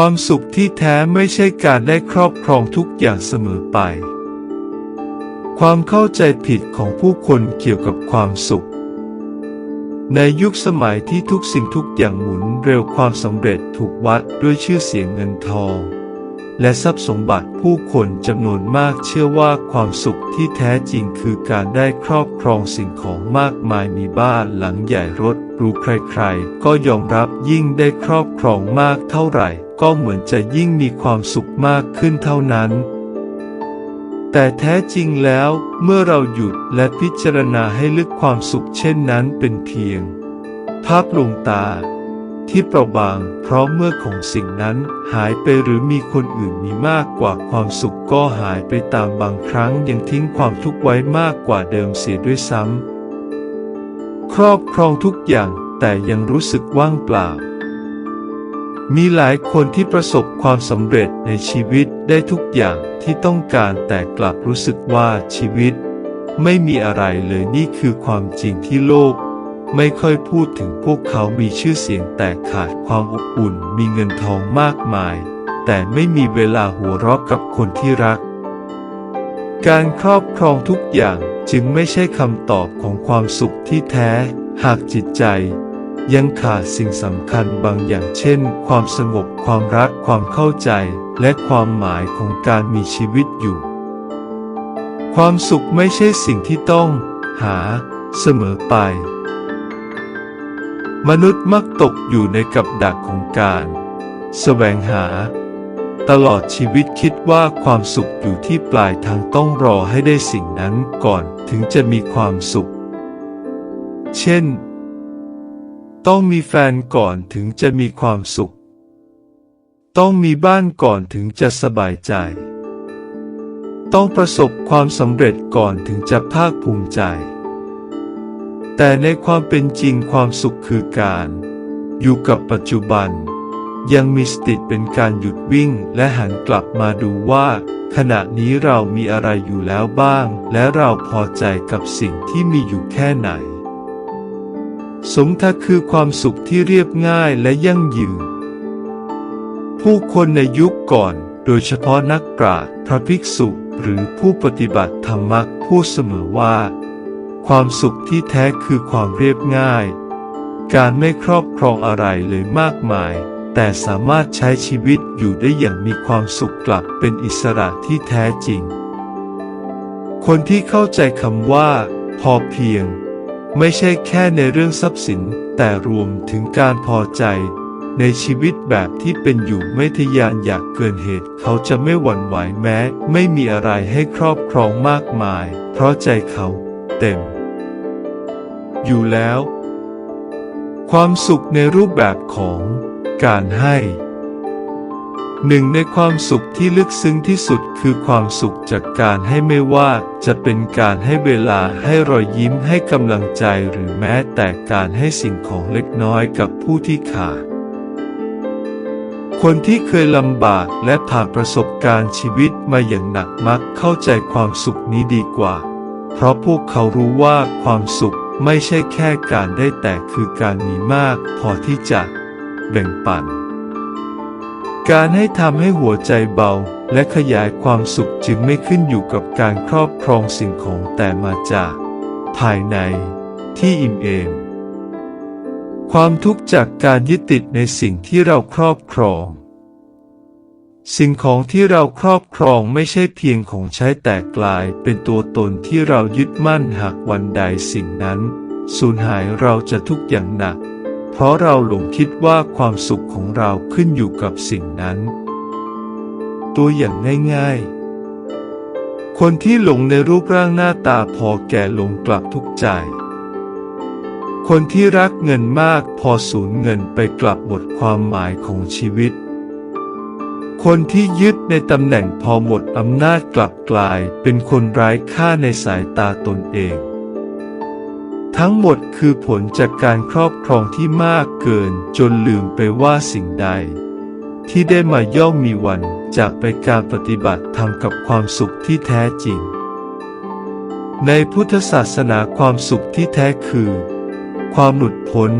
ความสุขที่แท้ไม่ใช่การได้ครอบครองทุกอย่างเสมอไป ความเข้าใจผิดของผู้คนเกี่ยวกับความสุข ในยุคสมัยที่ทุกสิ่งทุกอย่างหมุนเร็วความสำเร็จถูกวัดด้วยชื่อเสียงเงินทอง และทรัพย์สมบัติผู้คนจำนวนมากเชื่อว่าความสุขที่แท้จริงคือการได้ครอบครองสิ่งของมากมายมีบ้านหลังใหญ่รถหรู้ใครๆ ก็ยอมรับยิ่งได้ครอบครองมากเท่าไหร่ ก็เหมือนจะยิ่งมีความสุขมากขึ้นเท่านั้น แต่แท้จริงแล้วเมื่อเราหยุดและพิจารณาให้ลึกความสุขเช่นนั้นเป็นเพียง ภาพลวงตา ที่เปราะบางเพราะเมื่อของสิ่งนั้นหายไปหรือมีคนอื่นมีมากกว่าความสุขก็หายไปตามบางครั้งยังทิ้งความทุกข์ไว้มากกว่าเดิมเสียด้วยซ้ำครอบครองทุกอย่างแต่ยังรู้สึกว่างเปล่า มีหลายคนที่ประสบความสำเร็จในชีวิตได้ทุกอย่างที่ต้องการแต่กลับรู้สึกว่าชีวิต ไม่มีอะไรเลยนี่คือความจริงที่โลก ไม่ค่อยพูดถึงพวกเขามีชื่อเสียงแต่ขาดความอบอุ่น มีเงินทองมากมาย แต่ไม่มีเวลาหัวเราะกับคนที่รัก การครอบครองทุกอย่างจึงไม่ใช่คำตอบของความสุขที่แท้ หากจิตใจ ยังขาดสิ่งสำคัญบางอย่างเช่น ความสงบความรักความเข้าใจ และความหมายของการมีชีวิตอยู่ ความสุขไม่ใช่สิ่งที่ต้อง หา เสมอไป มนุษย์มักตกอยู่ในกับดักของการแสวงหา ตลอดชีวิตคิดว่าความสุขอยู่ที่ปลายทางต้องรอให้ได้สิ่งนั้นก่อนถึงจะมีความสุข เช่น ต้องมีแฟนก่อนถึงจะมีความสุข ต้องมีบ้านก่อนถึงจะสบายใจ ต้องประสบความสำเร็จก่อนถึงจะภาคภูมิใจ แต่ในความเป็นจริงความสุขคือการ อยู่กับปัจจุบัน ยังมีสติเป็นการหยุดวิ่งและหันกลับมาดูว่าขณะนี้เรามีอะไรอยู่แล้วบ้าง และเราพอใจกับสิ่งที่มีอยู่แค่ไหน สมทะคือความสุขที่เรียบง่ายและยั่งยืน ผู้คนในยุคก่อน โดยเฉพาะนักปราชญ์พระภิกษุหรือผู้ปฏิบัติธรรมักพูดเสมอว่า ความสุขที่แท้คือความเรียบง่าย การไม่ครอบครองอะไรเลยมากมาย แต่สามารถใช้ชีวิตอยู่ได้อย่างมีความสุขกลับเป็นอิสระที่แท้จริง คนที่เข้าใจคำว่า พอเพียง ไม่ใช่แค่ในเรื่องทรัพย์สิน แต่รวมถึงการพอใจ ในชีวิตแบบที่เป็นอยู่ไม่ทะยานอยากเกินเหตุ เขาจะไม่หวั่นไหวแม้ ไม่มีอะไรให้ครอบครองมากมาย เพราะใจเขาเต็ม อยู่แล้ว ความสุขในรูปแบบของการให้ หนึ่งในความสุขที่ลึกซึ้งที่สุดคือความสุขจากการให้ไม่ว่าจะเป็นการให้เวลาให้รอยยิ้มให้กำลังใจหรือแม้แต่การให้สิ่งของเล็กน้อยกับผู้ที่ขาด คนที่เคยลำบากและผ่านประสบการณ์ชีวิตมาอย่างหนักมักเข้าใจความสุขนี้ดีกว่า เพราะพวกเขารู้ว่าความสุขไม่ใช่แค่การได้แต่คือการมีมากพอที่จะแบ่งปัน การให้ทำให้หัวใจเบา และขยายความสุขจึงไม่ขึ้นอยู่กับการครอบครองสิ่งของแต่มาจาก ภายในที่อิ่มเอมความทุกข์จากการยึดติดในสิ่งที่เราครอบครอง สิ่งของที่เราครอบครองไม่ใช่เพียงของใช้แต่กลายเป็นตัวตนที่เรายึดมั่นหากวันใดสิ่งนั้น สูญหายเราจะทุกข์อย่างหนัก เพราะเราหลงคิดว่าความสุขของเราขึ้นอยู่กับสิ่งนั้น ตัวอย่างง่ายๆ คนที่หลงในรูปร่างหน้าตาพอแก่หลงกลับทุกข์ใจ คนที่รักเงินมากพอสูญเงินไปกลับหมดความหมายของชีวิต คนที่ยึดในตำแหน่งพอหมดอำนาจกลับกลายเป็นคนไร้ค่าในสายตาตนเอง ทั้งหมดคือผลจากการครอบครองที่มากเกินจนลืมไปว่าสิ่งใด ที่ได้มาย่อมมีวันจากไปการปฏิบัติทำกับความสุขที่แท้จริง ในพุทธศาสนาความสุขที่แท้คือ ความหลุดพ้น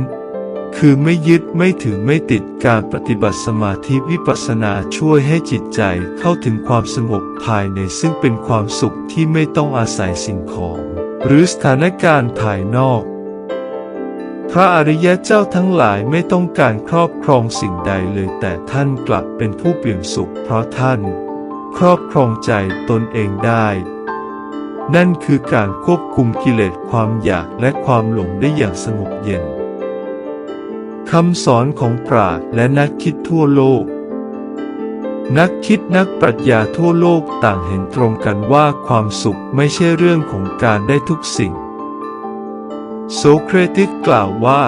คือไม่ยึดไม่ถือไม่ติดการปฏิบัติสมาธิวิปัสสนาช่วยให้จิตใจเข้าถึงความสงบภายในซึ่งเป็นความสุขที่ไม่ต้องอาศัยสิ่งของ หรือสถานการณ์ภายนอก พระอริยะเจ้าทั้งหลายไม่ต้องการครอบครองสิ่งใดเลยแต่ท่านกลับเป็นผู้เปี่ยมสุขเพราะท่าน ครอบครองใจตนเองได้ นั่นคือการควบคุมกิเลสความอยากและความหลงได้อย่างสงบเย็นคำสอนของปราชญ์และนักคิดทั่วโลก นักคิดนักปรัชญาทั่วโลกต่างเห็นตรงกันว่าความสุขไม่ใช่เรื่องของการได้ทุกสิ่งโสเครติสกล่าวว่า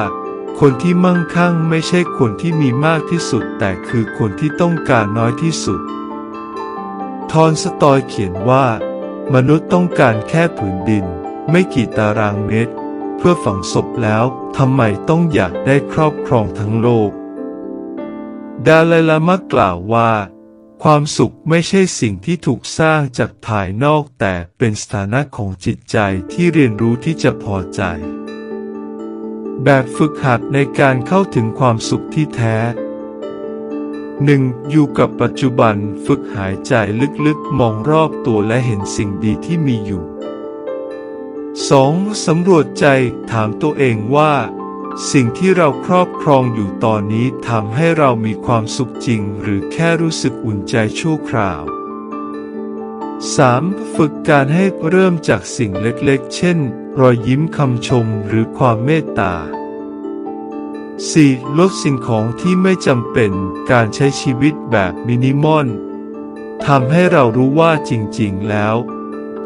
คนที่มั่งคั่งไม่ใช่คนที่มีมากที่สุด แต่คือคนที่ต้องการน้อยที่สุด ทอนสตอยเขียนว่า มนุษย์ต้องการแค่ผืนดิน ไม่กี่ตารางเมตร เพื่อฝังศพแล้วทำไมต้องอยากได้ครอบครองทั้งโลก ดาไลลามากล่าวว่า ความสุขไม่ใช่สิ่งที่ถูกสร้างจากภายนอกแต่เป็นสถานะของจิตใจที่เรียนรู้ที่จะพอใจ แบบฝึกหัดในการเข้าถึงความสุขที่แท้ 1. อยู่กับปัจจุบันฝึกหายใจลึกๆ มองรอบตัวและเห็นสิ่งดีที่มีอยู่ 2. สำรวจใจถามตัวเองว่า สิ่งที่เราครอบครองอยู่ตอนนี้ทำให้เรามีความสุขจริง หรือแค่รู้สึกอุ่นใจชั่วคราว 3. ฝึกการให้เริ่มจากสิ่งเล็กๆ เช่น รอยยิ้มคำชมหรือความเมตตา 4. ลดสิ่งของที่ไม่จำเป็นการใช้ชีวิตแบบมินิมอลทำให้เรารู้ว่าจริงๆแล้ว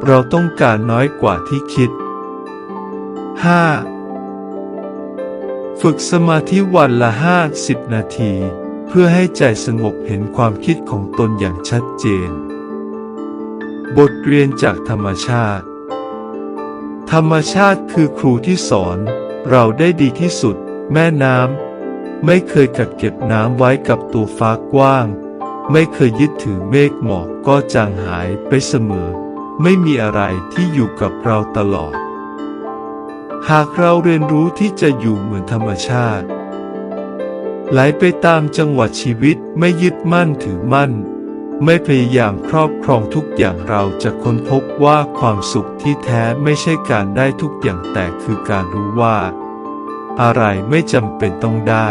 เราต้องการน้อยกว่าที่คิด 5. ฝึกสมาธิวันละ50นาที เพื่อให้ใจสงบเห็นความคิดของตนอย่างชัดเจน บทเรียนจากธรรมชาติ ธรรมชาติคือครูที่สอน เราได้ดีที่สุด แม่น้ำไม่เคยกักเก็บน้ำไว้กับตัวฟ้ากว้าง ไม่เคยยึดถือเมฆหมอกก็จางหายไปเสมอ ไม่มีอะไรที่อยู่กับเราตลอด หากเราเรียนรู้ที่จะอยู่เหมือนธรรมชาติ ไหลไปตามจังหวะชีวิตไม่ยึดมั่นถือมั่น ไม่พยายามครอบครองทุกอย่างเราจะค้นพบว่าความสุขที่แท้ไม่ใช่การได้ทุกอย่างแต่คือการรู้ว่า อะไรไม่จำเป็นต้องได้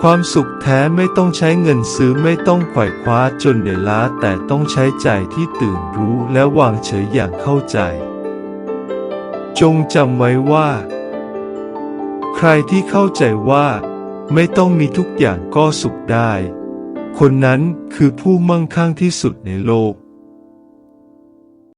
ความสุขแท้ไม่ต้องใช้เงินซื้อไม่ต้องไขว่คว้าจนเหนื่อยล้าแต่ต้องใช้ใจที่ตื่นรู้และวางเฉยอย่างเข้าใจ จงจำไว้ว่า ใครที่เข้าใจว่า ไม่ต้องมีทุกอย่างก็สุขได้ คนนั้นคือผู้มั่งคั่งที่สุดในโลก